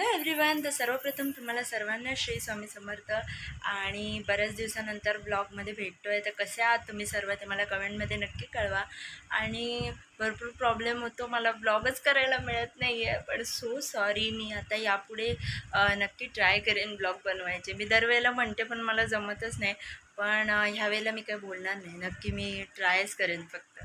Hello everyone तर सर्वप्रथम तुम्हाला सर्वांना श्री स्वामी समर्थ आणि बऱ्याच दिवसानंतर ब्लॉगमध्ये भेटतो आहे तर कसे आहात तुम्ही सर्व ते मला कमेंटमध्ये नक्की कळवा. आणि भरपूर प्रॉब्लेम होतो मला ब्लॉगच करायला मिळत नाही आहे पण सो सॉरी मी आता यापुढे नक्की ट्राय करेन ब्लॉग बनवायचे. मी दरवेळेला म्हणते पण मला जमतच नाही. पण ह्यावेळेला ह्या वेळेला मी काही बोलणार नाही. नक्की मी ट्रायच करेन फक्त.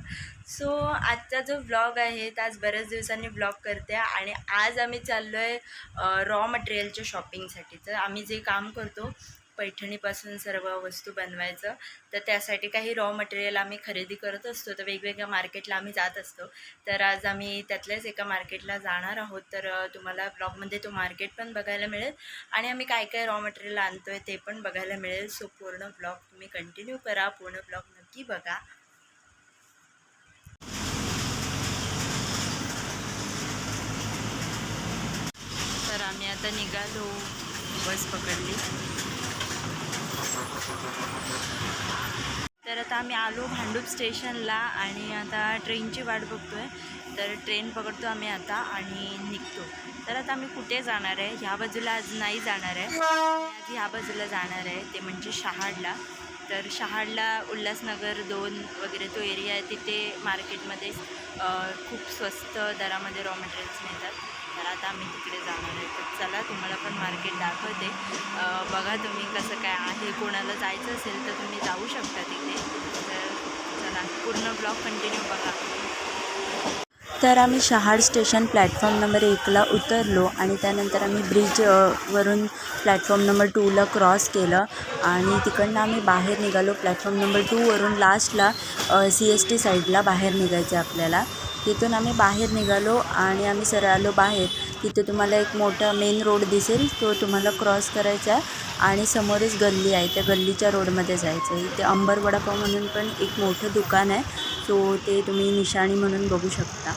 सो आजचा जो ब्लॉग आहे तर आज बऱ्याच दिवसांनी ब्लॉग करते आणि आज आम्ही चाललो आहे रॉ मटेरियलच्या शॉपिंगसाठी. तर आम्ही जे काम करतो पैठणीपासून सर्व वस्तू बनवायचं. तर त्यासाठी काही रॉ मटेरियल आम्ही खरेदी करत असतो. तर वेगवेगळ्या मार्केटला आम्ही जात असतो. तर आज आम्ही त्यातल्याच एका मार्केटला जाणार आहोत. तर तुम्हाला ब्लॉगमध्ये तो मार्केट पण बघायला मिळेल. आणि आम्ही काय काय रॉ मटेरियल आणतो आहे ते पण बघायला मिळेल. सो पूर्ण ब्लॉग तुम्ही कंटिन्यू करा. पूर्ण ब्लॉग नक्की बघा. तर आम्ही आता निघालो. बस पकडली. तर आता आम्ही आलो भांडूप स्टेशनला आणि आता ट्रेनची वाट बघतो आहे तर ट्रेन पकडतो आम्ही आता आणि निघतो. तर आता आम्ही कुठे जाणार आहे? ह्या बाजूला आज नाही जाणार आहे. आज ह्या बाजूला जाणार आहे. ते म्हणजे शहाडला. तर शहाडला उल्हासनगर दोन वगैरे तो एरिया आहे. तिथे मार्केटमध्ये खूप स्वस्त दरामध्ये रॉ मटेरियल्स मिळतात. तर आता आम्ही तिकडे जाणार आहे. तर चला तुम्हाला पण मार्केट दाखवते. बघा तुम्ही कसं काय आहे. कोणाला जायचं असेल तर तुम्ही जाऊ शकता तिथे. तर चला पूर्ण ब्लॉग कंटिन्यू बघा. तर आम्ही शहाड स्टेशन प्लॅटफॉर्म नंबर एकला उतरलो आणि त्यानंतर आम्ही ब्रिज वरून प्लॅटफॉर्म नंबर टूला क्रॉस केलं आणि तिकडनं आम्ही बाहेर निघालो. प्लॅटफॉर्म नंबर टूवरून लास्टला सी एस टी साईडला बाहेर निघायचं आपल्याला. तिथून आम्ही बाहेर निघालो आणि आम्ही सरळ आलो बाहेर. तिथे तुम्हाला एक मोठा मेन रोड दिसेल तो तुम्हाला क्रॉस करायचा आहे आणि समोरच गल्ली आहे. त्या गल्लीच्या रोडमध्ये जायचं आहे. इथे अंबर वडापाव म्हणून पण एक मोठं दुकान आहे. सो ते तुम्ही निशाणी म्हणून बघू शकता.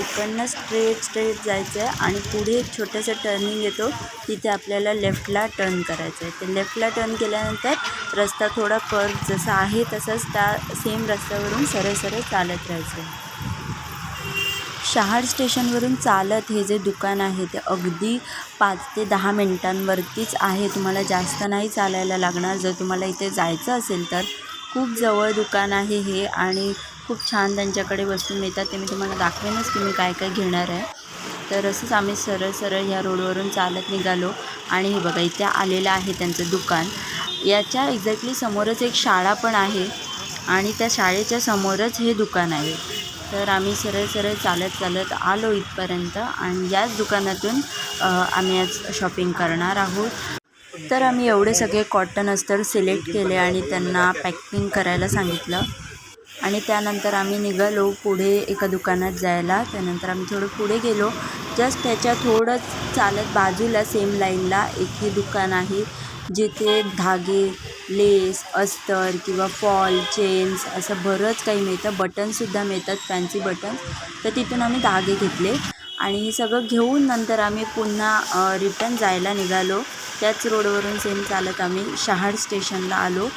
इकडनं स्ट्रेट स्ट्रेट जायचं आहे आणि पुढे एक छोटंसं टर्निंग येतो. तिथे आपल्याला लेफ्टला टर्न करायचं आहे. ते लेफ्टला टर्न केल्यानंतर रस्ता थोडा कर्व जसा आहे तसंच त्या सेम रस्त्यावरून सरळ सरळ चालत राहायचं आहे. शहाड स्टेशनवरून चालत हे जे दुकान आहे ते अगदी पाच ते दहा मिनटांवरतीच आहे. तुम्हाला जास्त नाही चालायला लागणार. जर तुम्हाला इथे जायचं असेल तर खूप जवळ दुकान आहे हे आणि खूप छान त्यांच्याकडे वस्तू मिळतात. ते मी तुम्हाला दाखवेनच की मी काय काय घेणार आहे. तर असंच आम्ही सरळ सरळ ह्या रोडवरून चालत निघालो आणि हे बघा इथे आलेलं आहे त्यांचं दुकान. याच्या एक्झॅक्टली समोरच एक शाळा पण आहे आणि त्या शाळेच्या समोरच हे दुकान आहे. तर आम्ही सरळ सरळ चालत चालत आलो इथपर्यंत आणि याच दुकानातून आम्ही आज शॉपिंग करणार आहोत. तर आम्ही एवढे सगळे कॉटन अस्तर सिलेक्ट केले आणि त्यांना पॅकिंग करायला सांगितलं. आणि त्यानंतर आम्ही निघालो पुढे एका दुकानात जायला. त्यानंतर आम्ही थोडं पुढे गेलो. जस्ट त्याच्या थोडंच चालत बाजूला सेम लाईनला एक हे दुकान आहे जिथे धागे लेस अस्तर किंवा फॉल चेन्स असं बरंच काही मिळतं. बटनसुद्धा मिळतात फॅन्सी बटन तर तिथून आम्ही धागे घेतले. आणि हे सगळं घेऊन नंतर आम्ही पुन्हा रिटर्न जायला निघालो. त्याच रोडवरून सेम चालत आम्ही शहाड स्टेशनला आलो.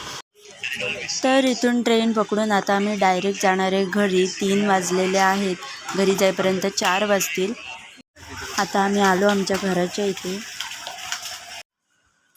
तर इथून ट्रेन पकडून आता आम्ही डायरेक्ट जाणार आहे घरी. तीन वाजलेले आहेत. घरी जाईपर्यंत चार वाजतील. आता आम्ही आलो आमच्या घराच्या इथे.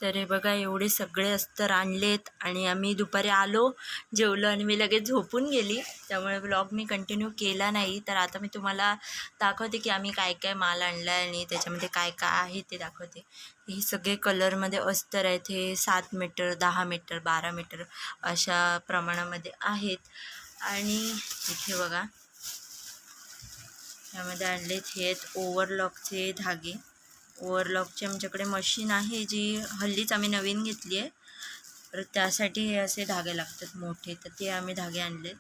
तर हे बघा एवढे सगळे अस्तर आणलेत आणि आम्ही दुपारी आलो जेवलो आणि मी लगेच झोपून गेली. त्यामुळे ब्लॉग मी कंटिन्यू केला नाही. तर आता मी तुम्हाला दाखवते की आम्ही काय काय माल आणला आहे आणि त्याच्यामध्ये काय काय आहे ते दाखवते. हे सगळे कलरमध्ये अस्तर आहेत. हे सात मीटर दहा मीटर बारा मीटर अशा प्रमाणामध्ये आहेत. आणि इथे बघा ह्यामध्ये आणलेत हे आहेत ओव्हरलॉकचे धागे. ओव्हरलॉकची आमच्याकडे मशीन आहे जी हल्लीच आम्ही नवीन घेतली आहे. तर त्यासाठी हे असे धागे लागतात मोठे तर ते आम्ही धागे आणले.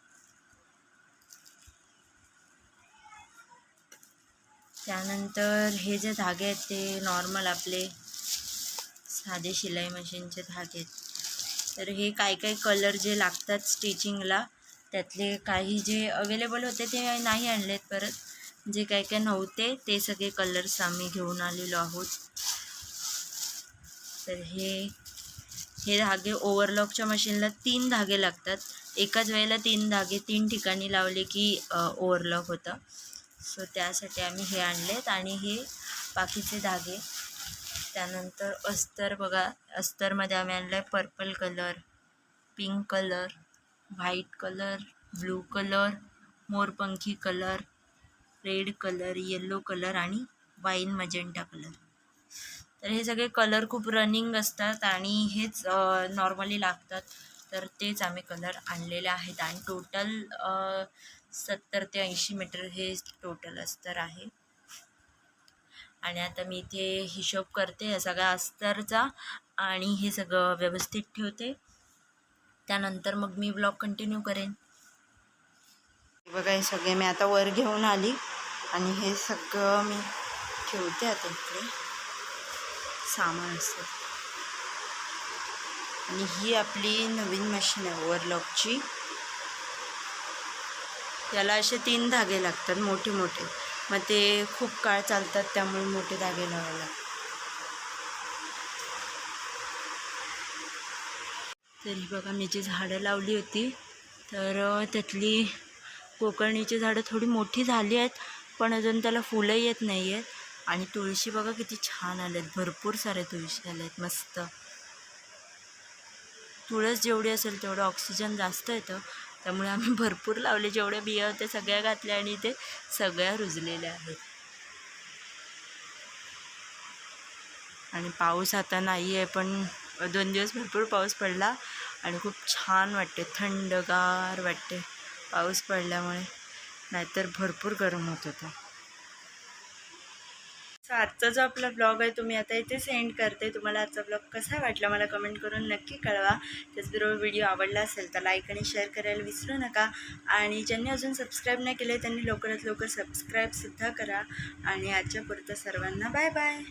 त्यानंतर हे जे धागे आहेत ते नॉर्मल आपले साधे शिलाई मशीनचे धागे आहेत. तर हे काही काही कलर जे लागतात स्टिचिंगला त्यातले काही जे अवेलेबल होते ते नाही आणलेत परत. जे काय काय नव्हते ते सगळे कलर्स आम्ही घेऊन आलेलो आहोत. तर हे हे धागे ओव्हरलॉकच्या मशीनला तीन धागे लागतात. एकाच वेळेला तीन धागे तीन ठिकाणी लावले की ओव्हरलॉक होतं. सो त्यासाठी आम्ही हे आणलेत आणि हे बाकीचे धागे. त्यानंतर अस्तर बघा अस्तरमध्ये आम्ही आणलं आहे purple colour pink colour white colour blue colour मोरपंखी colour red colour yellow colour आणि वाईन मजेंटा कलर. तर हे सगळे कलर खूप रनिंग असतात आणि हेच नॉर्मली लागतात. तर तेच आम्ही कलर आणलेले आहेत आणि टोटल सत्तर ते ऐंशी मीटर हे टोटल अस्तर आहे. आणि आता मी इथे हिशोब करते या सगळ्या अस्तरचा आणि हे सगळं व्यवस्थित ठेवते. त्यानंतर मग मी ब्लॉग कंटिन्यू करेन. बघा हे सगळे मी आता वर घेऊन आली आणि हे सगळं मी ठेवते आता इकडे. सामान असतं आणि ही आपली नवीन मशीन आहे ओवरलॉकची याला असे तीन धागे लागतात मोठे मोठे मग ते खूप काळ चालतात त्यामुळे मोठे धागे लावायला लागतात. तरी बघा मी जी झाडं लावली होती तर त्यातली कोकणीची झाडं थोडी मोठी झाली आहेत पण अजून त्याला फुलं येत नाही आहेत. आणि तुळशी बघा किती छान आल्या आहेत भरपूर साऱ्या तुळशी आल्या आहेत मस्त. तुळस जेवढी असेल तेवढं ऑक्सिजन जास्त येतं. त्यामुळे आम्ही भरपूर लावले जेवढ्या बिया होत्या सगळ्या घातल्या आणि ते सगळ्या रुजलेल्या आहेत. आणि पाऊस आता नाही आहे पण दोन दिवस भरपूर पाऊस पडला आणि खूप छान वाटते थंडगार वाटते. पाऊस पडल्यामुळे नाहीतर भरपूर गरम होत होतं. आजचा जो आपला ब्लॉग आहे तुम्ही आता इथे सेंड करते. तुम्हाला आजचा ब्लॉग कसा वाटला मला कमेंट करून नक्की कळवा. त्याचबरोबर व्हिडिओ आवडला असेल तर लाईक आणि शेअर करायला विसरू नका. आणि ज्यांनी अजून सबस्क्राईब नाही केले त्यांनी लवकरात लवकर सबस्क्राईबसुद्धा करा. आणि आजच्या पुरतं सर्वांना बाय बाय